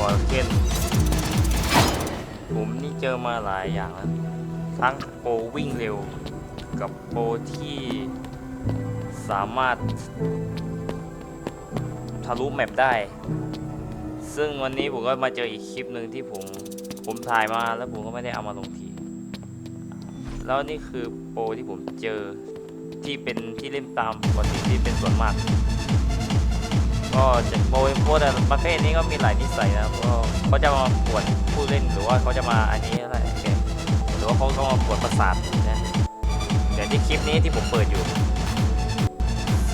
ฟอร์เคนผมนี่เจอมาหลายอย่างแล้วทั้งโปรวิ่งเร็ว กับโปรที่สามารถทะลุแมปได้ ซึ่งวันนี้ผมก็มาเจออีกคลิปหนึ่งที่ผมผมถ่ายมาแล้วผมก็ไม่ได้เอามาลงที แล้วนี่คือโปรที่ผมเจอที่เป็นที่เล่นตามปกติที่เป็นส่วนมาก ก็จะโปรโปรแต่ประเภทนี้ก็มีหลายนิสัยนะครับก็เขาจะมาปวดผู้เล่นหรือว่าเขาจะมาอันนี้อะไรเหรือว่าเขาก็มาปวดประสาทนะเดี๋ยวที่คลิปนี้ที่ผมเปิดอยู่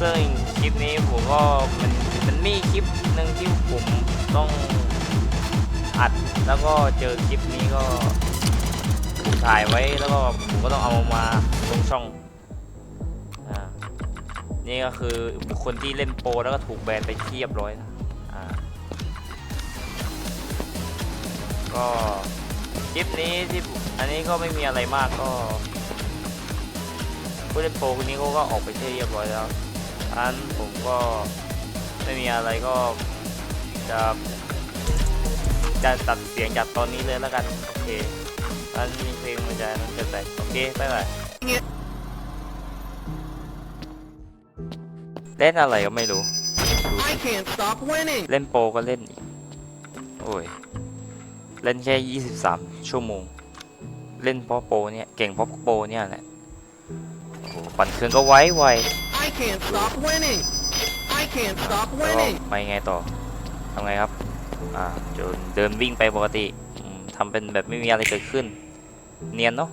ซึ่งคลิปนี้ผมก็มันมันมีคลิปหนึ่งที่ผมต้องอัดแล้วก็เจอคลิปนี้ก็ผมถ่ายไว้แล้วก็ผมก็ต้องเอามาลงช่อง นี่ก็คือบุคคลที่เล่นโปรแล้วก็ถูกแบนไปเทียบร้อยนะก็คลิปนี้ที่อันนี้ก็ไม่มีอะไรมากก็ผู้เล่นโปรคนนี้เขาก็ออกไปเรียบร้อยแล้วอันผมก็ไม่มีอะไรก็จะจะตัดเสียงจากตอนนี้เลยแล้วกัน โอเคอันมีเพลงมันจะมันจะใส่โอเคไปไป เล่นอะไรก็ไม่รู้ I can't stop winning. เล่นโปรก็เล่นอีก โอ้ย เล่นแค่ 23 ชั่วโมง เล่นเพราะโปรเนี่ย เก่งเพราะโปรเนี่ยแหละ โอ้โห ปั่นเครื่องก็ไวไว I can't stop winning. I can't stop แล้วก็ winning. ไปไงต่อทำไงครับ อ่าจนเดินวิ่งไปปกติอืมทำเป็นแบบไม่มีอะไรเกิดขึ้น เนียนเนาะ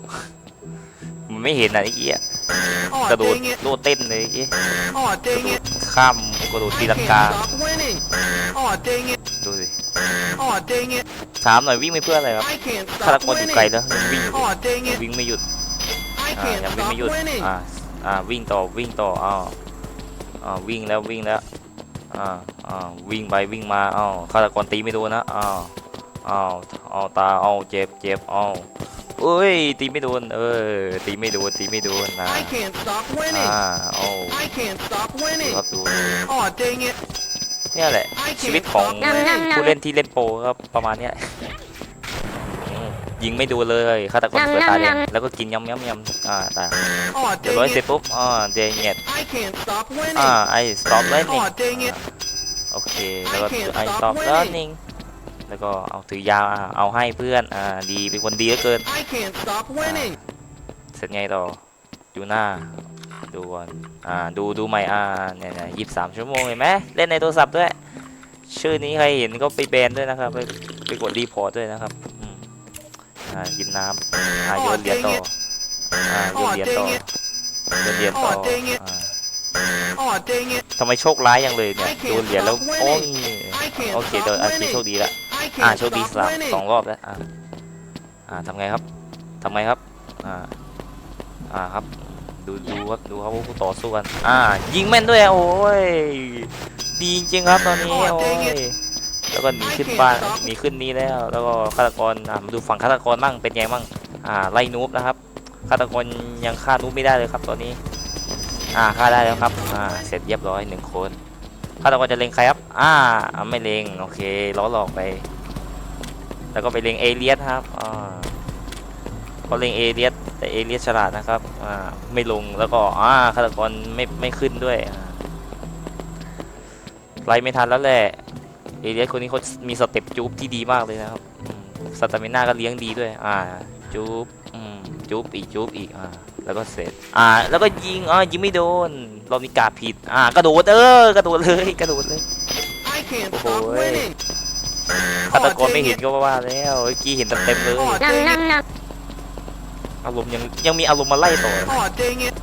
มันไม่เห็นอะไอ้เกี้ ย Oh กระโดด dang it. โลดเต้นเลยไอ้เกี้ย Oh dang it. ข้ามกระโดด I ตีลัง can't กา stop winning. Oh dang it. ดูสิ Oh dang it. ถามหน่อยวิ่งไปเพื่ออะไรครับ I can't ฆาต stop กรอยู่ไกล winning. แล้วยังวิ่งอยู่ Oh dang it. วิ่งไม่หยุด I อ่า can't ยังวิ่ง stop ไม่หยุด winning. อ่า อ่า วิ่งต่อ วิ่งต่อ อ้าว อ่า วิ่งแล้ว วิ่งแล้ว อ่า อ่า วิ่งไป วิ่งมา อ้าว ฆาตกรตีไม่โดนนะ อ้าว อ้าวอ้าวตาอ้าวเจ็บเจ็บอ้าว เอ้ยตีไม่โดนเออตีไม่โดนตีไม่โดนนะ I can't stop winning. อ่าอ้าว I can't stop ดู winning. ครับดู Oh dang it. เนี่ยแหละ I ชีวิต can't ของ stop winning. ผู้เล่นที่เล่นโปรครับประมาณเนี้ยอืมยิงไม่ดูเลยฆาตกรเปิดตาแดงแล้วก็กินยำยำยำอ่าตาย Oh เดี๋ยวร้อย dang เสร็จ it. ปุ๊บอ่าเดงเงีย I can't stop อ่า winning. ไอ้ stop lightning Oh dang it. โอเค แล้วก็ I can't ไอ้ stop stop winning lightning แล้วก็เอาถือยาอ่าเอาให้เพื่อนอ่าดีเป็นคนดีเหลือเกิน I can't stop winning. เสร็จไงต่อดูหน้าดูก่อนอ่าดูดูใหม่อ่าเนี่ยเนี่ยยี่สิบสามชั่วโมงเห็นไหมเล่นในโทรศัพท์ด้วย ชื่อนี้ใครเห็นก็ไปแบนด้วยนะครับ ไปไปกดรีพอร์ตด้วยนะครับอืมอ่ากินน้ำอ่าโยนเหรียญต่ออ่าโยนเหรียญต่อโยนเหรียญต่ออ่า Oh dang it. ทำไมโชคร้ายอย่างเลยเนี่ยโยนเหรียญแล้วโอ้ยโอเคเดี๋ยวอาชีโชคดีละ I อ่า can't โชคดี stop สาม winning. สองรอบแล้วอ่าอ่าทำไงครับทำไงครับอ่าอ่าครับดูดูครับดูครับว่าผู้ต่อสู้กันอ่ายิงแม่นด้วยอะโอ้ยดีจริงๆครับตอนนี้โอ้ยแล้วก็หนีขึ้นบ้านหนีขึ้นนี้แล้ว แล้วก็ฆาตกรอ่ามาดูฝั่งฆาตกรบ้างเป็นไงบ้างอ่าไล่นูบนะครับฆาตกรยังฆ่านูบไม่ได้เลยครับตอนนี้อ่าฆ่าได้แล้วครับอ่าเสร็จเรียบร้อยหนึ่งคนฆาตกรจะเล็งใครครับ อ่าอ่าไม่เล็ง โอเค ล้อหลอกไป แล้วก็ไปเล็งเอเลียสครับอ่าเขาเล็งเอเลียสแต่เอเลียสฉลาดนะครับอ่าไม่ลงแล้วก็อ่าฆาตกรไม่ไม่ขึ้นด้วยอ่าไล่ไม่ทันแล้วแหละเอเลียสคนนี้เขามีสเต็ปจูบที่ดีมากเลยนะครับอืมสตามิน่าก็เลี้ยงดีด้วยอ่าจูบอืมจูบอีกจูบอีกอ่าแล้วก็เสร็จอ่าแล้วก็ยิงอ่ายิงไม่โดนรอบนี้กาผิดอ่ากระโดดเออกระโดดเลยกระโดดเลย I can't Oh, stop boy. winning. ฆาต Oh กรไม่ dang เห็น it. ก็ว่าแล้วเมื่อกี้เห็นเต็มๆเลย Oh dang it. อารมณ์ยังยังมีอารมณ์มาไล่ต่อ Oh dang it.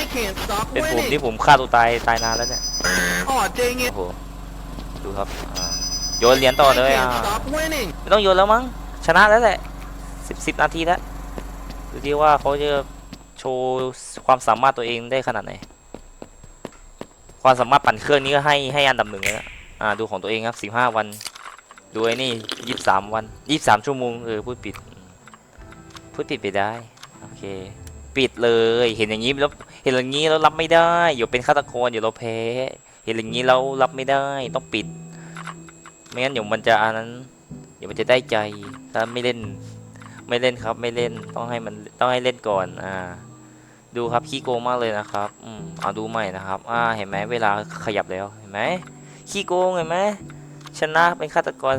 I can't stop เป็นผม winning. นี่ผมฆ่าตัวตายตายนานแล้วเนี่ย Oh dang โอ้ it. โห ดูครับอ่าโยนเหรียญต่อ I เลยอะ can't stop winning. ไม่ต้องโยนแล้วมั้ง ชนะแล้วแหละสิบสิบนาทีแล้ว ดูดิว่าเขาจะโชว์ความสามารถตัวเองได้ขนาดไหน ความสามารถปั่นเครื่องนี้ก็ให้ให้อันดับหนึ่งเลยนะอ่า ดูของตัวเองครับสิบห้าวัน ดูไอ้นี่ยี่สิบสามวันยี่สิบสามชั่วโมงเออพูดผิด พูดผิดไปได้ โอเค ปิดเลยเห็นอย่างนี้แล้วเห็นอย่างนี้แล้วรับไม่ได้อย่าเป็นฆาตกรอย่าเราแพ้เห็นอย่างนี้แล้วรับไม่ได้ต้องปิด ไม่งั้นเดี๋ยวมันจะอันนั้นเดี๋ยวมันจะได้ใจถ้าไม่เล่นไม่เล่นครับไม่เล่นต้องให้มันต้องให้เล่นก่อนอ่าดูครับขี้โกงมากเลยนะครับอืมเอาดูใหม่นะครับอ่าเห็นไหมเวลาขยับแล้วเห็นไหมขี้โกงเห็นไหม ชนะเป็นฆาตกร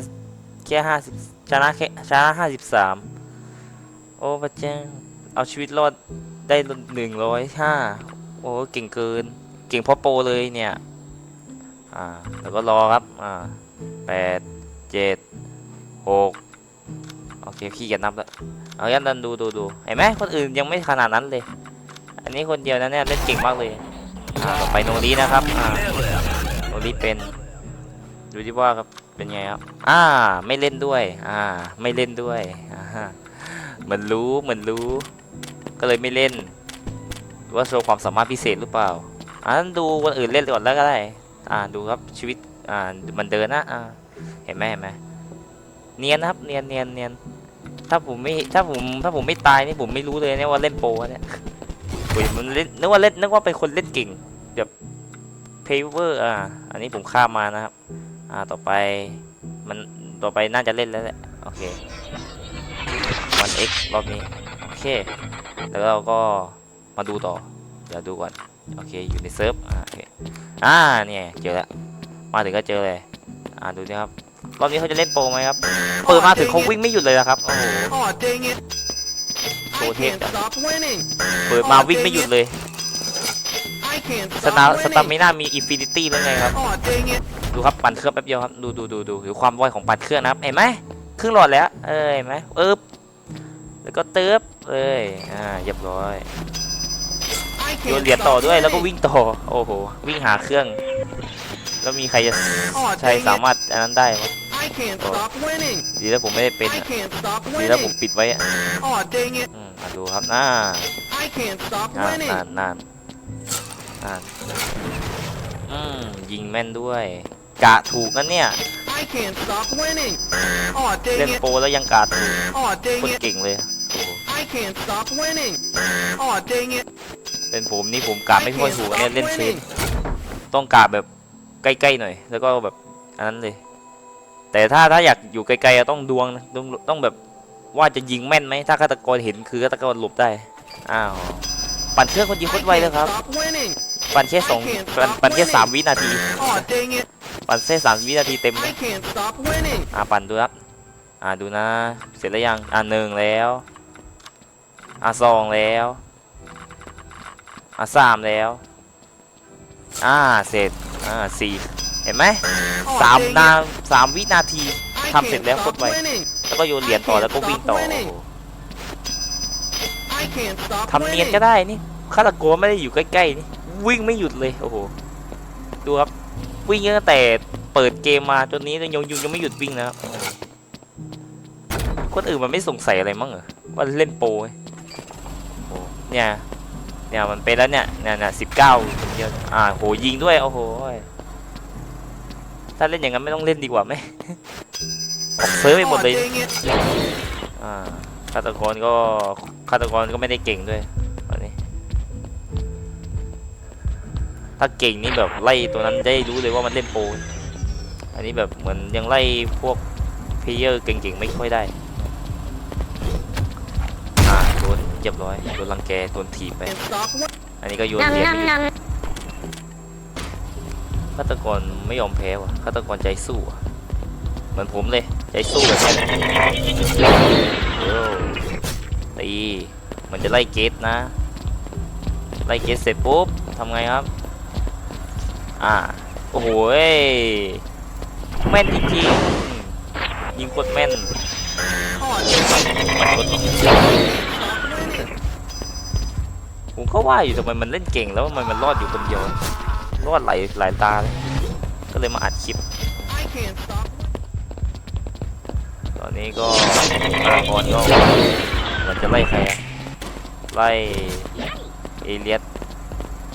แค่ห้าสิบชนะแค่ชนะห้าสิบสามโอ้พระเจ้าเอาชีวิตรอดได้หนึ่งร้อยห้าโอ้เก่งเกิน เก่งพราะโปรเลยเนี่ย อ่า แล้วก็รอครับ อ่าแปดเจ็ดหกโอเคขี้เกียจนับแล้วเอายันดันดูดูดูเห็นไหมคนอื่นยังไม่ขนาดนั้นเลย อันนี้คนเดียวนะเนี่ยเล่นเก่งมากเลย อ่าต่อไปโนรีนะครับ อ่าโนรีเป็น ดูที่ว่าครับเป็นไงครับอ่าไม่เล่นด้วย อ่า ไม่เล่นด้วยอ่าเหมือนรู้เหมือนรู้ ก็เลยไม่เล่นว่าโชว์ความสามารถพิเศษหรือเปล่าอ่าดูคนอื่นเล่นก่อนแล้วก็ได้ อ่าดูครับชีวิตอ่ามันเดินนะอ่าเห็นไหมเห็นไหมเนียนนะครับเนียนเนียนเนียนถ้าผมไม่ถ้าผมถ้าผมไม่ตายนี่ผมไม่รู้เลยเนี่ยว่าเล่นโปรเนี่ยอุ้ยมันเล่นนึกว่าเล่นนึกว่าเป็นคนเล่นเก่งแบบเพเวอร์อ่าอันนี้ผมข้ามมานะครับ อ่าต่อไปมันต่อไปน่าจะเล่นแล้วแหละโอเควันเอ็กรอบนี้โอเคแล้วเราก็มาดูต่อเดี๋ยวดูก่อนโอเคอยู่ในเซิร์ฟอ่าโอเคอ่าเนี่ยเจอแล้วมาถึงก็เจอเลยอ่าดูนี่ครับรอบนี้เขาจะเล่นโปรไหมครับเปิดมาถึงเขาวิ่งไม่หยุดเลยนะครับโอ้โห Oh, dang it. I Go ahead, can't stop winning. เปิดมาวิ่งไม่หยุดเลย I can't สตาสตามิน่ามีอินฟินิตี้แล้วไงครับดูครับปั่นเครื่องแป๊บเดียวครับดูดูดูดูดูความไวของปั่นเครื่องนะครับเห็นไหมครึ่งหลอดแล้วเอ้ยเห็นไหมเอิบแล้วก็เติบเอ้ยอ่าเรียบร้อยโยนเหรียญต่อด้วยแล้วก็วิ่งต่อโอ้โหวิ่งหาเครื่อง แล้วมีใครจะใช่ dang it สามารถอันนั้นได้ไหมดีแล้วผมไม่ได้เป็นดีแล้วผมปิดไว้อะ Oh, dang it. อืมมาดูครับน่านานนาน นานนานอืมยิงแม่นด้วย กะถูกนั่นเนี่ย I can't stop winning. Oh, เล่ dang น it. โปรแล้วยังกะถูก Oh, ค dang น it. เก่งเลยโอ้โห I can't stop winning. Oh, dang it. เป็นผมนี่ผมกา I ไม่ค่อย can't ถูก stop เนี่ยเล่นเชน winning. ต้องกาแบบใกล้ๆหน่อย แล้วก็แบบอันนั้นเลย แต่ถ้าถ้าอยากอยู่ไกลๆอะต้องดวงนะต้องต้องแบบว่าจะยิงแม่นไหมถ้าฆาตกรเห็นคือฆาตกรหลบได้อ้าวปั่นเครื่องคนยิงโค I ตรไวเลย can't ครับ stop winning. ปั่นแค่สองปั่นปั่นแค่สามวินาที Oh, dang it. ปั่นแค่สามวินาทีเต็มเล I ย can't stop winning. อ่าปั่นดูครับอ่าดูนะ เสร็จแล้วยัง อ่าหนึ่งแล้ว อ่าสองแล้ว อ่าสามแล้ว อ่าเสร็จ อ่าสี่เห็นไหม Oh, สาม dang นา it. สามวินาที I ทำเสร็จ can't แล้วโคต stop รไว winning. แล้วก็โยนเหรียญต่อแล้วก็วิ่งต่อโอ้โห I can't stop ทำเนียน winning. ก็ได้นี่ฆาตกรไม่ได้อยู่ใกล้ๆนี่ วิ่งไม่หยุดเลยโอ้โหดูครับวิ่งตั้งแต่เปิดเกมมาจนนี้ยังยังยังไม่หยุดวิ่งนะครับคนอื่นมันไม่สงสัยอะไรมั้งเหรอว่าเล่นโป้เนี่ยเนี่ยมันเป็นแล้วเนี่ยเนี่ยเนี่ยสิบเก้าเดียวอ่าโหยิงด้วยโอ้โหถ้าเล่นอย่างนั้นไม่ต้องเล่นดีกว่าไหมออกเซิร์ฟไปหมดเลยอ่าฆาตกรก็ฆาตกรก็ไม่ได้เก่งด้วย ถ้าเก่งนี่แบบไล่ตัวนั้นได้รู้เลยว่ามันเล่นโปรอันนี้แบบเหมือนยังไล่พวกเพลเยอร์เก่งๆไม่ค่อยได้อ่าโดนเรียบร้อยโดนรังแกโดนถีบไป Can't stop winning. อันนี้ก็โยนเหรียญไปอยู่ฆาตกรไม่ยอมแพ้ว่ะฆาตกรใจสู้อะเหมือนผมเลยใจสู้แบบนี้โอ้ตีมันจะไล่เกตนะ ไล่เกตเสร็จปุ๊บทำไงครับ อ่า โอ้โหแม่นจริงๆยิงโคตรแม่นผมก็ว่าอยู่ทำไมมันเล่นเก่งแล้วทำไมมันรอดอยู่คนเดียว รอดหลายหลายตาเลยก็เลยมาอัดคลิป ตอนนี้ก็อาคอนก็มันจะไล่ใครไล่เอเลียส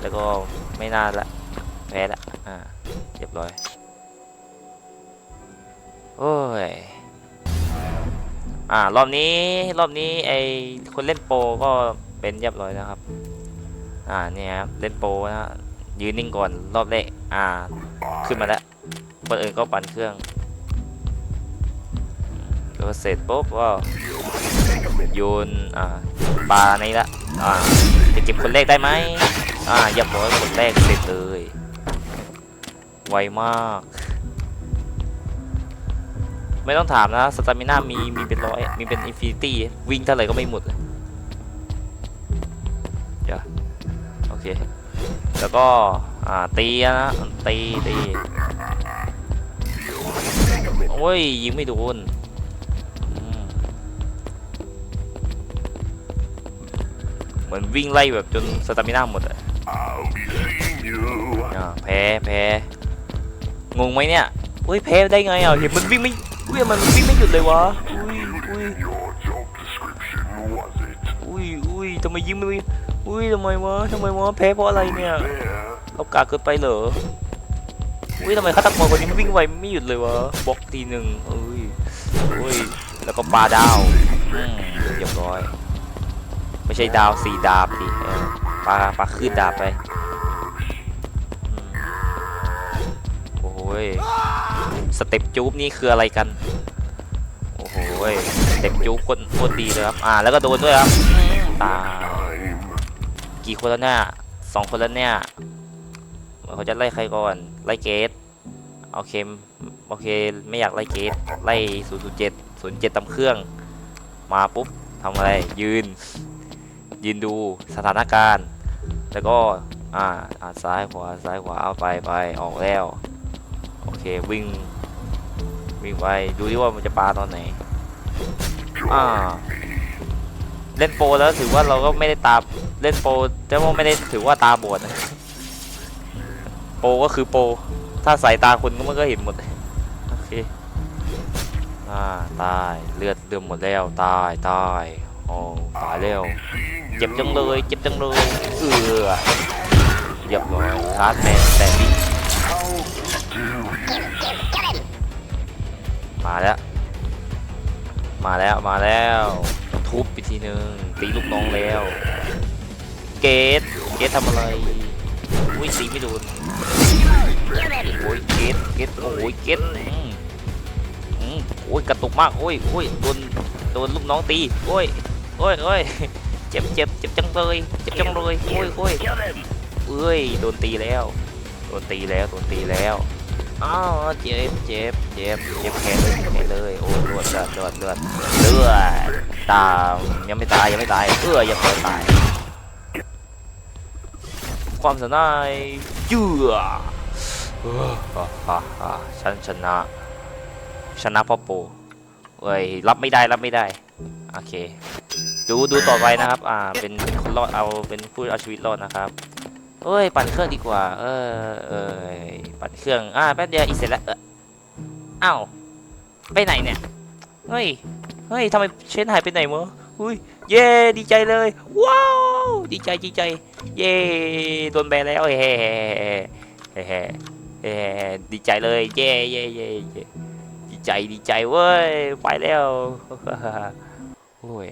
แล้วก็ไม่น่าละ พ้ละอ่าเรียบร้อย โอ้ย อ่ารอบนี้รอบนี้ไอคนเล่นโปรก็เป็นเรียบร้อยนะครับ อ่าเนี่ยครับเล่นโปรนะฮะยืนนิ่งก่อนรอบแรกอ่า ขึ้นมาแล้วคนอื่นก็ปั่นเครื่องแล้วเสร็จปุ๊บก็โยนอ่าปลาในละอ่าจะเก็บคนแรกได้ไหมอ่าเรียบร้อยคนแรกเสร็จเลย ไวมาก ไม่ต้องถามนะสตามิน่ามีมีเป็นร้อยมีเป็นอินฟินิตี้วิ่งเท่าไหร่ก็ไม่หมดเลยเดี๋ยวโอเค แล้วก็ อ่า ตีนะตีตีโอ้ย ยิงไม่โดนอืมเหมือนวิ่งไล่แบบจนสตามิน่าหมดอะอ่าแพ้แพ้ งงไหมเนี่ยเฮ้ยแพ้ได้ไงอะเห็นมันวิ่งไม่เฮ้ยมันวิ่งไม่หยุดเลยวะ อุ้ยอุ้ยอุ้ยอุ้ยทำไมยิงไม่อุ้ยทำไมวะทำไมวะแพ้เพราะอะไรเนี่ยเรากาเกินไปเหรอ อุ้ยทำไมฆาตกรคนนี้มันวิ่งไวไม่หยุดเลยวะบล็อกทีหนึ่งเอ้ยอุ้ยแล้วก็ปลาดาวอืมเรียบร้อย ไม่ใช่ดาวสี่ดาบดิเออปลาปลาขึ้นดาบไป ยสเต็ปจูบนี่คืออะไรกัน โอ้โหสเต็ปจูบคนโคตรดีเลยครับ อ่า แล้วก็โดนด้วยครับ ตายกี่คนแล้วเนี่ยสองคนแล้วเนี่ยเขาจะไล่ใครก่อน ไล่เกตโอเค โอเค ไม่อยากไล่เกตไล่ศูนย์ศูนย์เจ็ดศูนย์เจ็ดตำเครื่อง มาปุ๊บทำอะไร ยืน ยืนดูสถานการณ์ แล้วก็ อ่าอ่าซ้ายขวา ซ้ายขวา เอาไปไป ออกแล้ว โอเควิ่ง วิ่งไปดูดิว่ามันจะปาตอนไหนอ่าเล่นโปรแล้วถือว่าเราก็ไม่ได้ตาเล่นโปรแต่ว่าไม่ได้ถือว่าตาบอดนะโปรก็คือโปรถ้าสายตาคุณก็มันก็เห็นหมดโอเคอ่าตายเลือดเดือมหมดแล้วตายตายโอ้ตายแล้วเจ็บจังเลยเจ็บจังเลยเอือเรียบร้อยลาสแมนแตนดิ้ มาแล้ว มาแล้วมาแล้วทุบไปทีนึงตีลูกน้องแล้ว เกตเกตทำอะไรอุ้ยตีไม่โดนโอ้ยเกตเกตโอ้ยเกตโอ้ยกระตุกมากโอ้ยโอ้ยโดนโดนลูกน้องตีโอ้ยโอ้ยโอ้ยเจ็บเจ็บเจ็บจังเลยเจ็บจังเลยโอ้ยโอ้ยเอ้ยโดนตีแล้วโดนตีแล้วโดนตีแล้ว อ้าวเจ็บเจ็บเจ็บเจ็บแขนเลยแขนเลยโอ้เลือดเลือดเลือดเลือดเลือดตามยังไม่ตายยังไม่ตายเออยังไม่ตาย ความสนายเจือเออฮ่าฮ่าฮ่าฉันชนะชนะพ่อโปเอ้ยรับไม่ได้รับไม่ได้โอเค ดูดูต่อไปนะครับ อ่าเป็นคนรอดเอาเป็นผู้เอาชีวิตรอดนะครับ เอ้ย ปั่นเครื่องดีกว่า เออเอยปั่นเครื่อง อ่าแป๊บเดียวอีกเสร็จแล้ว เอออ้าวไปไหนเนี่ย เฮ้ย เฮ้ยทำไมเชนหายไปไหนวะอุ้ย เย่ดีใจเลย ว้าว ดีใจดีใจ เย่โดนแบนแล้วเฮ้เฮ้เฮ้เฮ้ดีใจเลย เย่เย่เย่ดีใจดีใจเว้ย ไปแล้วโอ้ย